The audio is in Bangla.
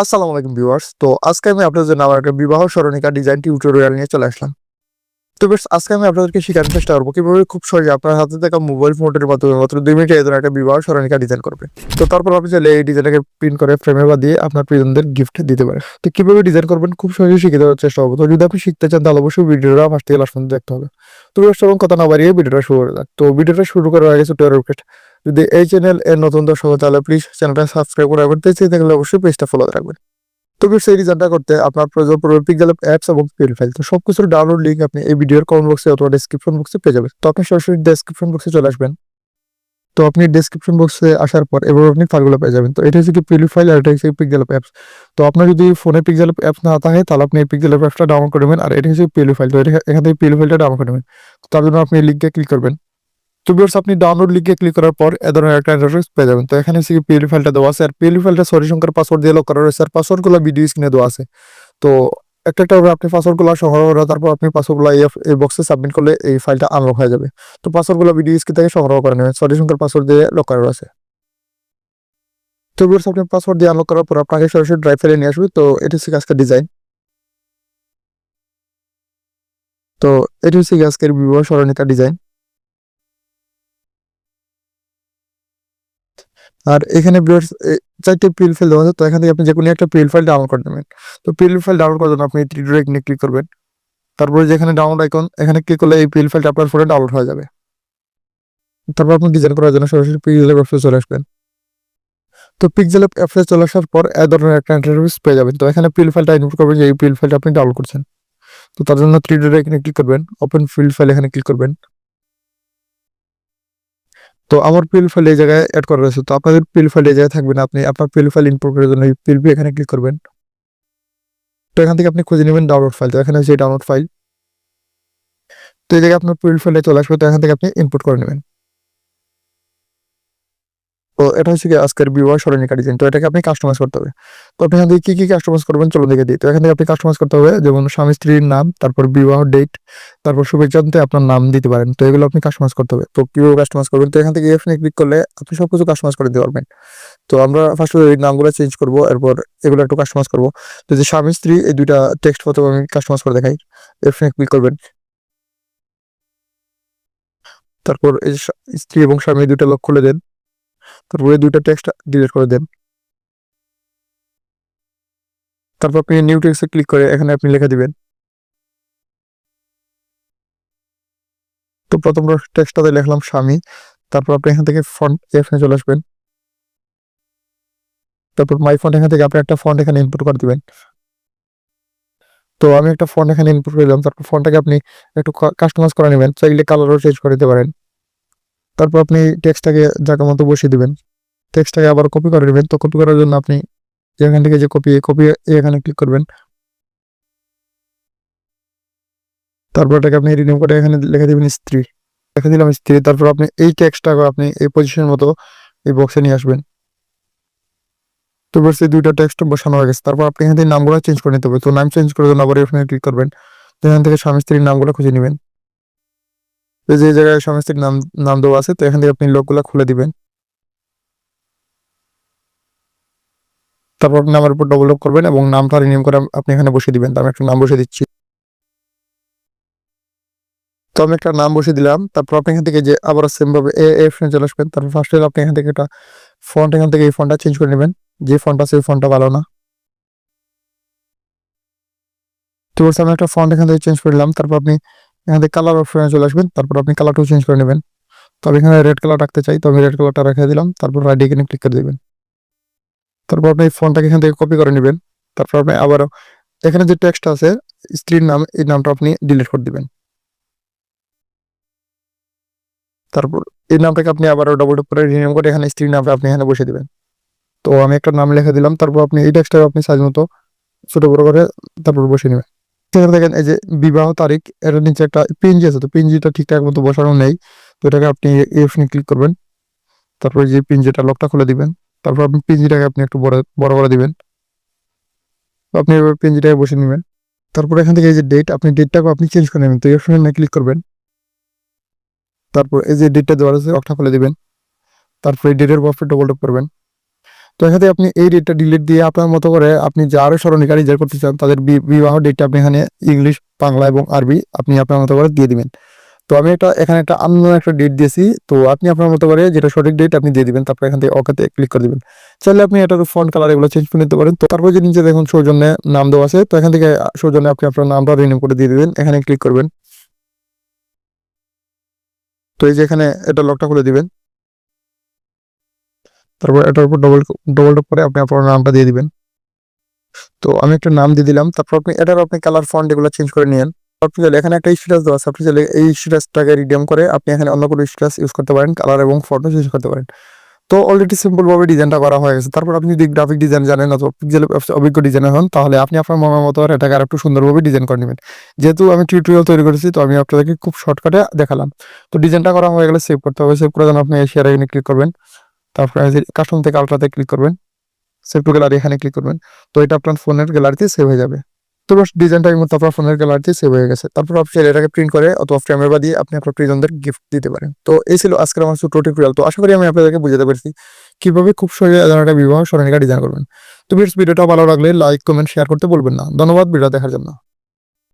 আসসালামু আলাইকুম ভিউয়ার্স। তো আজকে আমি আপনাদের জন্য আমার একটা বিবাহ স্মরণিকা ডিজাইন টিউটোরিয়াল নিয়ে চলে আসলাম। তো বেশ আজকে আমি আপনাদেরকে শেখানোর চেষ্টা করব কীভাবে খুব সহজে আপনার হাতে থাকা মোবাইল ফোনের মাধ্যমে মাত্র দুই মিনিটে ধরনের একটা বিবাহ স্মরণিকা ডিজাইন করবে। তো তারপর আপনি চাইলে এই ডিজাইনটাকে প্রিন্ট করে ফ্রেমে বা দিয়ে আপনার প্রিয়জনদের গিফট দিতে পারে তো কীভাবে ডিজাইন করবেন খুব সহজে শিখে দেওয়ার চেষ্টা করব। তো যদি আপনি শিখতে চান, তাহলে অবশ্যই ভিডিওটা ফার্স্ট থেকে লাস্ট পর্যন্ত দেখতে হবে। তো বেশ কথা না বাড়িয়ে ভিডিওটা শুরু করে যাক। তো ভিডিওটা শুরু করার আগে ছোট্ট রিকোয়েস্ট যদি এই চ্যানেল এর নতুন দর্শক তাহলে প্লিজ চ্যানেলটা সাবস্ক্রাইব করে রাখবেন। চাই থাকলে অবশ্যই পেজটা ফলো রাখবেন। তো এই ডিজাইনটা করতে আপনার প্রয়োজন পড়বে পিক্সেল অ্যাপস এবং পিএল ফাইল তো সবকিছুর ডাউনলোড লিঙ্ক আপনি এই ভিডিওর কমেন্ট বক্সে অথবা ডেসক্রিপশন বক্সে পেয়ে যাবেন। তো আপনি সরাসরি ডেসক্রিপশন বক্সে চলে আসবেন। তো আপনি ডেসক্রিপশন বক্সে আসার পর এবার আপনি ফাইলগুলো পেয়ে যাবেন। তো এটা হচ্ছে কি পিএল ফাইল আর এটা হচ্ছে পিক্সেল অ্যাপস তো আপনার যদি ফোনে পিক্সেল অ্যাপস না থাকে, তাহলে আপনি এই পিক্সেল অ্যাপসটা ডাউনলোড করে নেবেন। আর এটা হচ্ছে পিএল ফাইল তো এটা এখান থেকে পিএল ফাইলটা ডাউনলোড করে নেবেন। তার জন্য আপনি লিঙ্কে ক্লিক করবেন। তো আপনি ডাউনলোড লিঙ্কে ক্লিক করার পর এ ধরনের একটা ইন্টারফেস পেয়ে যাবেন। তো এখানে হচ্ছে পিএল ফাইলটা দেওয়া আছে। আর পিএল ফাইলটা সরি সংখ্যার পাসওয়ার্ড দিয়ে লক করা রয়েছে। আর পাসওয়ার্ডগুলো ভিডিও স্ক্রিনে দেওয়া আছে। তো একটা একটা করে আপনি পাসওয়ার্ডগুলো সংগ্রহ করে তারপর আপনি পাসওয়ার্ডগুলো এই বক্সে সাবমিট করলে এই ফাইলটা আনলক হয়ে যাবে। তো পাসওয়ার্ডগুলো ভিডিও স্ক্রিন থেকে সংগ্রহ করে নেবেন। সরি সংখ্যার পাসওয়ার্ড দিয়ে লক করা রয়েছে। তো ভিউয়ার্স আপনি পাসওয়ার্ড দিয়ে আনলক করার পর আপনাকে সরাসরি ড্রাইভ ফাইলে নিয়ে আসবে। তো এটি হচ্ছে আজকের ডিজাইন তো এটি হচ্ছে আজকের বিবাহ স্মরণিকা ডিজাইন আর এখানে ভিউয়ার্স চারটে পিল ফাইল দেওয়া আছে, তো এখান থেকে আপনি যে কোনো একটা পিল ফাইল ডাউনলোড করে নেবেন। তো পিল ফাইল ডাউনলোড করার জন্য আপনি থ্রি ডট এখানে ক্লিক করবেন। তারপরে যেখানে ডাউনলোড আইকন এখানে ক্লিক করলে এই পিল ফাইলটা আপনার ফোনে ডাউনলোড হয়ে যাবে। তারপর আপনি ডিজাইন করার জন্য সরাসরি পিক্সেল অ্যাপসে চলে আসবেন। তো পিক্সেল অ্যাপসে চলে আসার পর এ ধরনের একটা ইন্টারফেস পেয়ে যাবেন। তো এখানে পিল ফাইলটা ইনপুট করবেন যে এই পিল ফাইলটা আপনি ডাউনলোড করছেন। তো তার জন্য থ্রি ডট এখানে ক্লিক করবেন ওপেন ফিল্ড ফাইল এখানে ক্লিক করবেন। তো আমার পিল ফাইল এই জায়গায় অ্যাড করা রয়েছে। তো আপনাদের পিল ফাইল এই জায়গায় থাকবে না আপনি আপনার পিল ফাইল ইনপুট করার জন্য পিল পি এখানে ক্লিক করবেন। তো এখান থেকে আপনি খুঁজে নেবেন ডাউনলোড ফাইল তো এখানে হচ্ছে ডাউনলোড ফাইল তো এই জায়গায় আপনার পিল ফাইলে চলে আসবে। তো এখান থেকে আপনি ইনপুট করে নেবেন। তো এটা হচ্ছে কি আজকের বিবাহ স্মরণিকা ডিজাইন তো এটাকে আপনি কাস্টমাইজ করতে হবে। তো আপনি এখান থেকে কি কি কাস্টমাইজ করবেন? চলো দেখে দিই। তো এখান থেকে আপনি কাস্টমাইজ করতে হবে, যেমন স্বামী, স্ত্রীর নাম, তারপর বিবাহ ডেট তারপর শুভেচ্ছান্তে আপনার নাম দিতে পারেন। তো এগুলো আপনি কাস্টমাইজ করতে হবে। তো কীভাবে কাস্টমাইজ করবেন? তো এখান থেকে এখানে ক্লিক করলে আপনি সবকিছু কাস্টমাইজ করে দিতে পারবেন। তো আমরা ফার্স্ট এই নামগুলো চেঞ্জ করব, এরপর এগুলো একটু কাস্টমাইজ করব। তো যে স্বামী, স্ত্রী, এই দুইটা টেক্সট প্রথমে আমি কাস্টমাইজ করে দেখাই। এখানে ক্লিক করবেন। তারপর এই স্ত্রী এবং স্বামী দুইটা লক খুলে দেন। তারপরে দুইটা টেক্সট ডিলিট করে দেন। তারপর আপনি নিউ টেক্সটে ক্লিক করে এখানে আপনি লিখে দিবেন। তো প্রথম টেক্সটটাতে লিখলাম স্বামী, তারপর আপনি এখান থেকে ফন্ট এখানে চলে আসবেন। তারপর মাই ফন্ট এখান থেকে আপনি একটা ফন্ট এখানে ইনপুট করে দিবেন। তো আমি একটা ফন্ট এখানে ইনপুট করে দিলাম, তারপর ফন্টটাকে আপনি একটু কাস্টমাইজ করে নেবেন, চাইলে কালারও চেঞ্জ করে দিতে পারেন। তারপর আপনি টেক্সটটাকে জায়গা মতো বসিয়ে দেবেন। টেক্সটটাকে আবার কপি করে নেবেন। তো কপি করার জন্য আপনি এখান থেকে যে কপি কপি এখানে ক্লিক করবেন। তারপর এটাকে আপনি রিনিউ করে এখানে লিখে দিবেন স্ত্রী। লিখে দিলাম স্ত্রী। তারপর আপনি এই টেক্সটটাকে আপনি এই পজিশনের মতো এই বক্সে নিয়ে আসবেন। তো বলছি দুইটা টেক্সট বসানো হয়ে গেছে। তারপর আপনি এখান থেকে নামগুলো চেঞ্জ করে নিতে হবে। তো নাম চেঞ্জ করার জন্য আবার এখানে ক্লিক করবেন। তো এখান থেকে স্বামী স্ত্রীর নামগুলো খুঁজে নেবেন। তো যে জায়গায় স্ত্রীর নাম নাম দেওয়া আছে, তো এখান থেকে আপনি লোকগুলো খুলে দিবেন। তারপর নামের উপর ডবল ক্লিক করবেন এবং নামটা রিনিউ করে আপনি এখানে বসিয়ে দিবেন। আমি একটা নাম বসিয়ে দিচ্ছি। তো আমি একটা নাম বসিয়ে দিলাম। তারপর আপনি এখান থেকে যে আবার সেম ভাবে এ এ ফ্রেন্ড চলে আসবেন, তারপর ফার্স্ট আপনি এখান থেকে একটা ফন্ট এখান থেকে এই ফন্টটা চেঞ্জ করে নেবেন। যে ফন্ট ওই ফন্টটা ভালো না। তো আমি একটা ফন্ট এখান থেকে চেঞ্জ করে নিলাম। তারপর আপনি এখান কালার অপশনে চলে আসবেন, তারপর আপনি কালারটাও চেঞ্জ করে নেবেন। তো আমি এখানে রেড কালার রাখতে চাই, তো আমি রেড কালারটা রেখে দিলাম, তারপর রাইট এখানে ক্লিক করে দেবেন। তারপর আপনি ফোনটাকে এখান থেকে কপি করে নেবেন, তারপর আপনি আবারও এখানে যে টেক্সট আছে স্ত্রীর নাম, এই নামটা আপনি ডিলিট করে দিবেন। তারপর এই নামটাকে আপনি আবার ডবল টপ করে রিনিউ করে এখানে স্ত্রীর নামটা আপনি এখানে বসে দেবেন। তো আমি একটা নাম লিখে দিলাম, তারপর আপনি এই টেক্সটটা আপনি সাইজ মতো ছোট বড় করে তারপর বসে নেবেন। সেখানে দেখেন এই যে বিবাহ তারিখ, এর নিচে একটা পিনজি আছে, তো পিনজিটা ঠিকঠাক মতো বসানো নেই। তো এটাকে আপনি এই অপশনে ক্লিক করবেন। তারপর যে পিনজিটা লকটা খুলে দিবেন। তারপর আপনি পিনজিটাকে আপনি একটু বড় বড় করে দিবেন। আপনি এভাবে পিনজিটাকে বসে নেবেন। তারপর এখান থেকে এই যে ডেট আপনি ডেটটাকে আপনি চেঞ্জ করে নেবেন। তো এই অপশনে ক্লিক করবেন। তারপর এই যে ডেটটা দেওয়া আছে লকটা খুলে দিবেন। তারপর ডেটের বক্সে ডবল টপ করবেন। তো এখানে আপনি এই ডেটটা ডিলিট দিয়ে আপনার মতো করে আপনি যারও স্মরণিকা ডিজাইন করতে চান, তাদের বিবাহ ডেটটা আপনি এখানে ইংলিশ বাংলা এবং আরবি আপনি আপনার মতো করে দিয়ে দিবেন। তো আমি একটা, এখানে একটা অন্য একটা ডেট দিয়েছি, তো আপনি আপনার মতো করে যেটা সঠিক ডেট আপনি দিয়ে দিবেন, তারপর এখান থেকে ওকেতে ক্লিক করে দিবেন। চাইলে আপনি এটার ফন্ট কালার এগুলো চেঞ্জ করে নিতে পারেন। তো তারপর যে নিচে দেখুন সৌজন্যে নাম দেওয়া আছে, তো এখান থেকে সৌজন্যে আপনি আপনার নামটা রিনিউ করে দিয়ে দিবেন, এখানে ক্লিক করবেন। তো এই যে এখানে এটা লকটা খুলে দিবেন। তারপর এটার উপর ডবল ডবল টপ করে আপনি আপনার নামটা দিয়ে দিবেন। তো আমি একটা নাম দিয়ে দিলাম, তারপর আপনি এটার আপনি কালার ফন্ট এগুলো চেঞ্জ করে নিয়েন। আপনি চাইলে এখানে একটা স্ট্যাটাস দেওয়া আছে, আপনি চাইলে এই স্ট্যাটাসটাকে রিডিয়াম করে আপনি এখানে অন্য কোনো স্ট্যাটাস ইউজ করতে পারেন কালার এবং ফটো চেঞ্জ করতে পারেন। তো অলরেডি সিম্পলভাবে ডিজাইনটা করা হয়ে গেছে। তারপর আপনি যদি গ্রাফিক ডিজাইন জানেন অথবা পিক্সেল অভিজ্ঞ ডিজাইনার হন, তাহলে আপনি আপনার মনের মতো করে এটাকে আরেকটু সুন্দরভাবে ডিজাইন করে নেবেন। যেহেতু আমি টিউটোরিয়াল তৈরি করেছি, তো আমি আপনাদেরকে খুব শর্টকাটে দেখালাম। তো ডিজাইনটা করা হয়ে গেলে সেভ করতে হবে। সেভ করে জন্য আপনি শেয়ার এখানে ক্লিক করবেন। তারপরে কাস্টম থেকে আলট্রাতে ক্লিক করবেন। সেভ টু গ্যালারি এখানে ক্লিক করবেন। তো এটা আপনার ফোনের গ্যালারিতে সেভ হয়ে যাবে। তো ডিজাইনটা এই মতো আপনার ফোনের গ্যালারিতে সেভ হয়ে গেছে। তারপর আপনি এটাকে প্রিন্ট করে অথবা ফ্রেমের বা দিয়ে আপনি আপনার প্রিজনদের গিফট দিতে পারেন। তো এই ছিল আজকের আমার ছোট টিউটোরিয়াল তো আশা করি আমি আপনাদেরকে বুঝাতে পেরেছি কীভাবে খুব সহজে একটা বিবাহ স্মরণিকা ডিজাইন করবেন। তো ভিডিওটা ভালো লাগলে লাইক কমেন্ট শেয়ার করতে বলবেন না। ধন্যবাদ ভিডিও দেখার জন্য।